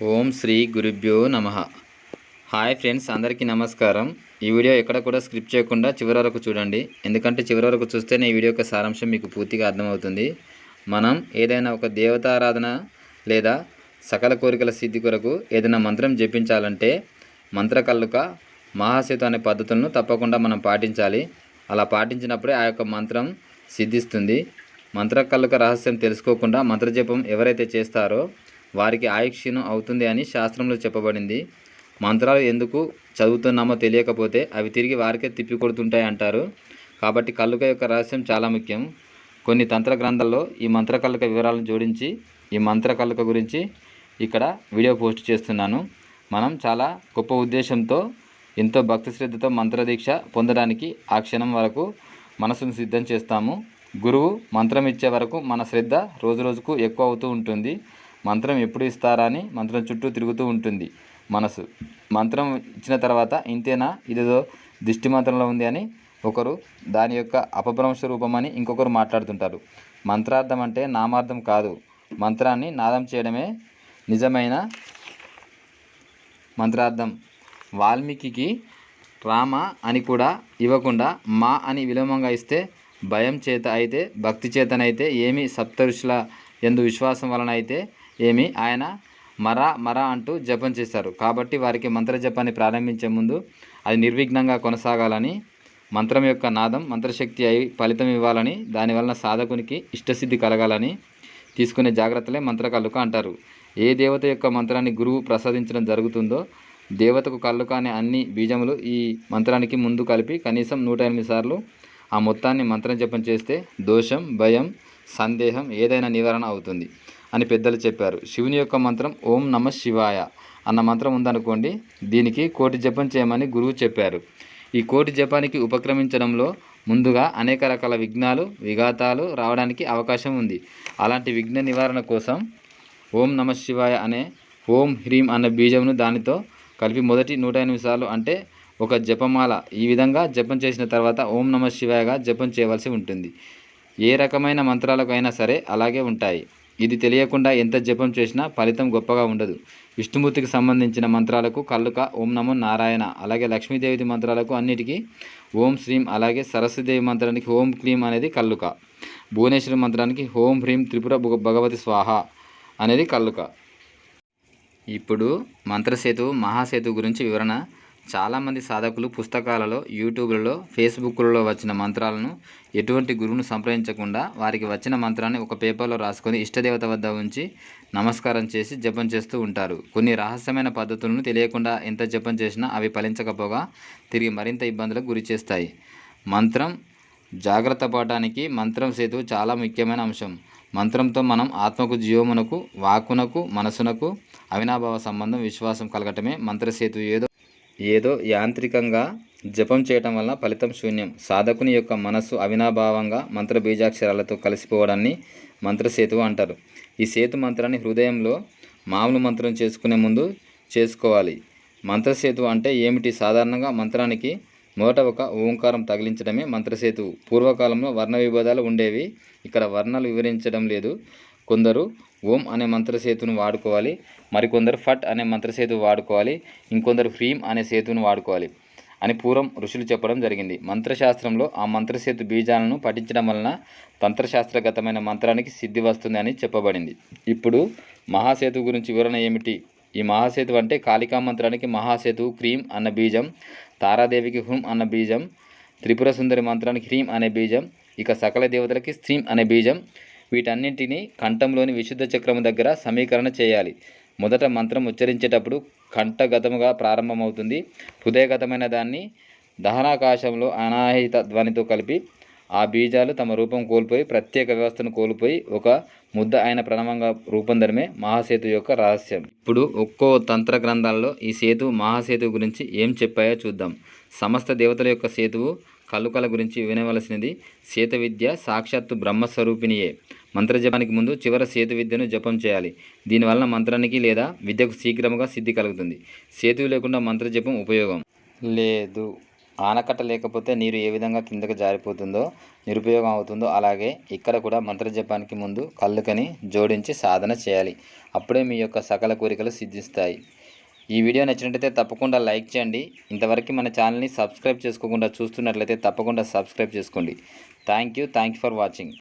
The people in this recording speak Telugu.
ఓం శ్రీ గురుభ్యో నమ. హాయ్ ఫ్రెండ్స్ అందరికీ నమస్కారం. ఈ వీడియో ఎక్కడ కూడా స్క్రిప్ట్ చేయకుండా చివరి వరకు చూడండి. ఎందుకంటే చివరి వరకు చూస్తేనే ఈ వీడియో యొక్క సారాంశం మీకు పూర్తిగా అర్థమవుతుంది. మనం ఏదైనా ఒక దేవతారాధన లేదా సకల కోరికల సిద్ధి కొరకు ఏదైనా మంత్రం జపించాలంటే మంత్రకల్లుక మహాసేతు అనే పద్ధతులను తప్పకుండా మనం పాటించాలి. అలా పాటించినప్పుడే ఆ యొక్క మంత్రం సిద్ధిస్తుంది. మంత్రకల్లుక రహస్యం తెలుసుకోకుండా మంత్రజపం ఎవరైతే చేస్తారో వారికి ఆయుక్షీణం అవుతుంది అని శాస్త్రంలో చెప్పబడింది. మంత్రాలు ఎందుకు చదువుతున్నామో తెలియకపోతే అవి తిరిగి వారికే తిప్పి కొడుతుంటాయి అంటారు. కాబట్టి కల్లుక యొక్క రహస్యం చాలా ముఖ్యం. కొన్ని తంత్ర గ్రంథాల్లో ఈ మంత్ర కల్లుక వివరాలను జోడించి ఈ మంత్ర కల్లుక గురించి ఇక్కడ వీడియో పోస్ట్ చేస్తున్నాను. మనం చాలా గొప్ప ఉద్దేశంతో ఎంతో భక్తి శ్రద్ధతో మంత్రదీక్ష పొందడానికి ఆ క్షణం వరకు మనసును సిద్ధం చేస్తాము. గురువు మంత్రం ఇచ్చే వరకు మన శ్రద్ధ రోజు రోజుకు ఎక్కువ అవుతూ ఉంటుంది. మంత్రం ఎప్పుడు ఇస్తారా అని మంత్రం చుట్టూ తిరుగుతూ ఉంటుంది మనసు. మంత్రం ఇచ్చిన తర్వాత ఇంతేనా? ఇదేదో దిష్టి మంత్రంలో ఉంది అని ఒకరు దాని యొక్క అపభ్రంశ రూపమని ఇంకొకరు మాట్లాడుతుంటారు. మంత్రార్థం అంటే నామార్థం కాదు. మంత్రాన్ని నాదం చేయడమే నిజమైన మంత్రార్థం. వాల్మీకి రామ అని కూడా ఇవ్వకుండా మా అని విలోమంగా ఇస్తే భయం చేత అయితే భక్తి చేతనైతే ఏమి సప్తఋషుల ఎందు విశ్వాసం వలన అయితే ఏమి? ఆయన మర మర అంటూ జపం చేస్తారు. కాబట్టి వారికి మంత్ర జపాన్ని ప్రారంభించే ముందు అది నిర్విఘ్నంగా కొనసాగాలని మంత్రం యొక్క నాదం మంత్రశక్తి అయి ఫలితం ఇవ్వాలని దానివలన సాధకునికి ఇష్టసిద్ధి కలగాలని తీసుకునే జాగ్రత్తలే మంత్ర కల్లుక అంటారు. ఏ దేవత యొక్క మంత్రాన్ని గురువు ప్రసాదించడం జరుగుతుందో దేవతకు కల్లుక అనే అన్ని బీజములు ఈ మంత్రానికి ముందు కలిపి కనీసం నూట ఎనిమిది సార్లు ఆ మొత్తాన్ని మంత్రం జపం చేస్తే దోషం భయం సందేహం ఏదైనా నివారణ అవుతుంది. అని పెద్దలు చెప్పారు. శివుని యొక్క మంత్రం ఓం నమ శివాయ అన్న మంత్రం ఉందనుకోండి దీనికి కోటి జపం చేయమని గురువు చెప్పారు. ఈ కోటి జపానికి ఉపక్రమించడంలో ముందుగా అనేక రకాల విఘ్నాలు విఘాతాలు రావడానికి అవకాశం ఉంది. అలాంటి విఘ్న నివారణ కోసం ఓం నమ శివాయ అనే ఓం హ్రీం అన్న బీజమును దానితో కలిపి మొదటి నూట ఎనిమిది సార్లు అంటే ఒక జపమాల ఈ విధంగా జపం చేసిన తర్వాత ఓం నమ శివాయగా జపం చేయవలసి ఉంటుంది. ఏ రకమైన మంత్రాలకు అయినా సరే అలాగే ఉంటాయి. ఇది తెలియకుండా ఎంత జపం చేసినా ఫలితం గొప్పగా ఉండదు. విష్ణుమూర్తికి సంబంధించిన మంత్రాలకు కల్లుక ఓం నమో నారాయణ అలాగే లక్ష్మీదేవి మంత్రాలకు అన్నిటికీ ఓం శ్రీం అలాగే సరస్వతీదేవి మంత్రానికి ఓం క్లీం అనేది కల్లుక భువనేశ్వరి మంత్రానికి ఓం హ్రీం త్రిపుర భగ- భగవతి స్వాహ అనేది కల్లుక ఇప్పుడు మంత్రసేతు మహాసేతు గురించి వివరణ చాలామంది సాధకులు పుస్తకాలలో యూట్యూబ్లలో ఫేస్బుక్లలో వచ్చిన మంత్రాలను ఎటువంటి గురువును సంప్రదించకుండా వారికి వచ్చిన మంత్రాన్ని ఒక పేపర్లో రాసుకొని ఇష్టదేవత వద్ద ఉంచి నమస్కారం చేసి జపం చేస్తూ ఉంటారు. కొన్ని రహస్యమైన పద్ధతులను తెలియకుండా ఎంత జపం చేసినా అవి ఫలించకపోగా తిరిగి మరింత ఇబ్బందులకు గురి చేస్తాయి. మంత్రం జాగ్రత్త పడటానికి మంత్రం సేతు చాలా ముఖ్యమైన అంశం. మంత్రంతో మనం ఆత్మకు జీవమునకు వాక్కునకు మనసునకు అవినాభావ సంబంధం విశ్వాసం కలగటమే మంత్రసేతు. ఏదో ఏదో యాంత్రికంగా జపం చేయటం వల్ల ఫలితం శూన్యం. సాధకుని యొక్క మనస్సు అవినాభావంగా మంత్ర బీజాక్షరాలతో కలిసిపోవడాన్ని మంత్రసేతువు అంటారు. ఈ సేతు మంత్రాన్ని హృదయంలో మామూలు మంత్రం చేసుకునే ముందు చేసుకోవాలి. మంత్రసేతు అంటే ఏమిటి? సాధారణంగా మంత్రానికి మొదట ఒక ఓంకారం తగిలించడమే మంత్రసేతువు. పూర్వకాలంలో వర్ణ విభేదాలు ఉండేవి. ఇక్కడ వర్ణాలు వివరించడం లేదు. కొందరు ఓం అనే మంత్రసేతును వాడుకోవాలి. మరికొందరు ఫట్ అనే మంత్రసేతు వాడుకోవాలి. ఇంకొందరు హ్రీం అనే సేతును వాడుకోవాలి అని పూర్వం ఋషులు చెప్పడం జరిగింది. మంత్రశాస్త్రంలో ఆ మంత్రసేతు బీజాలను పఠించడం వలన తంత్రశాస్త్రగతమైన మంత్రానికి సిద్ధి వస్తుంది అని చెప్పబడింది. ఇప్పుడు మహాసేతు గురించి వివరణ ఏమిటి? ఈ మహాసేతు అంటే కాళికా మంత్రానికి మహాసేతు క్రీం అన్న బీజం తారాదేవికి హుం అన్న బీజం త్రిపుర సుందరి మంత్రానికి హ్రీం అనే బీజం ఇక సకల దేవతలకి స్త్రీం అనే బీజం వీటన్నింటినీ కంఠంలోని విశుద్ధ చక్రము దగ్గర సమీకరణ చేయాలి. మొదట మంత్రం ఉచ్చరించేటప్పుడు కంఠగతముగా ప్రారంభమవుతుంది. హృదయగతమైన దాన్ని దహనాకాశంలో అనాహిత ధ్వనితో కలిపి ఆ బీజాలు తమ రూపం కోల్పోయి ప్రత్యేక వ్యవస్థను కోల్పోయి ఒక ముద్ద ఆయన ప్రణవంగా రూపొందడమే మహాసేతు యొక్క రహస్యం. ఇప్పుడు ఒక్కో తంత్ర గ్రంథాల్లో ఈ సేతు మహాసేతు గురించి ఏం చెప్పాయో చూద్దాం. సమస్త దేవతల యొక్క సేతువు కలుకల గురించి వినవలసినది. సేతు విద్య సాక్షాత్తు బ్రహ్మస్వరూపిణియే. మంత్రజపానికి ముందు చివర సేతు విద్యను జపం చేయాలి. దీనివలన మంత్రానికి లేదా విద్యకు శీఘ్రముగా సిద్ధి కలుగుతుంది. సేతు లేకుండా మంత్రజపం ఉపయోగం. లేదు. ఆనకట్ట లేకపోతే నీరు ఏ విధంగా కిందకు జారిపోతుందో నిరుపయోగం అవుతుందో అలాగే ఇక్కడ కూడా మంత్రజపానికి ముందు కళ్ళుకని జోడించి సాధన చేయాలి. అప్పుడే మీ యొక్క సకల కోరికలు సిద్ధిస్తాయి. ఈ వీడియో నచ్చినట్లయితే తప్పకుండా లైక్ చేయండి. ఇంతవరకు మన ఛానల్ని సబ్స్క్రైబ్ చేసుకోకుండా చూస్తున్నట్లయితే తప్పకుండా సబ్స్క్రైబ్ చేసుకోండి. Thank you. Thank you for watching.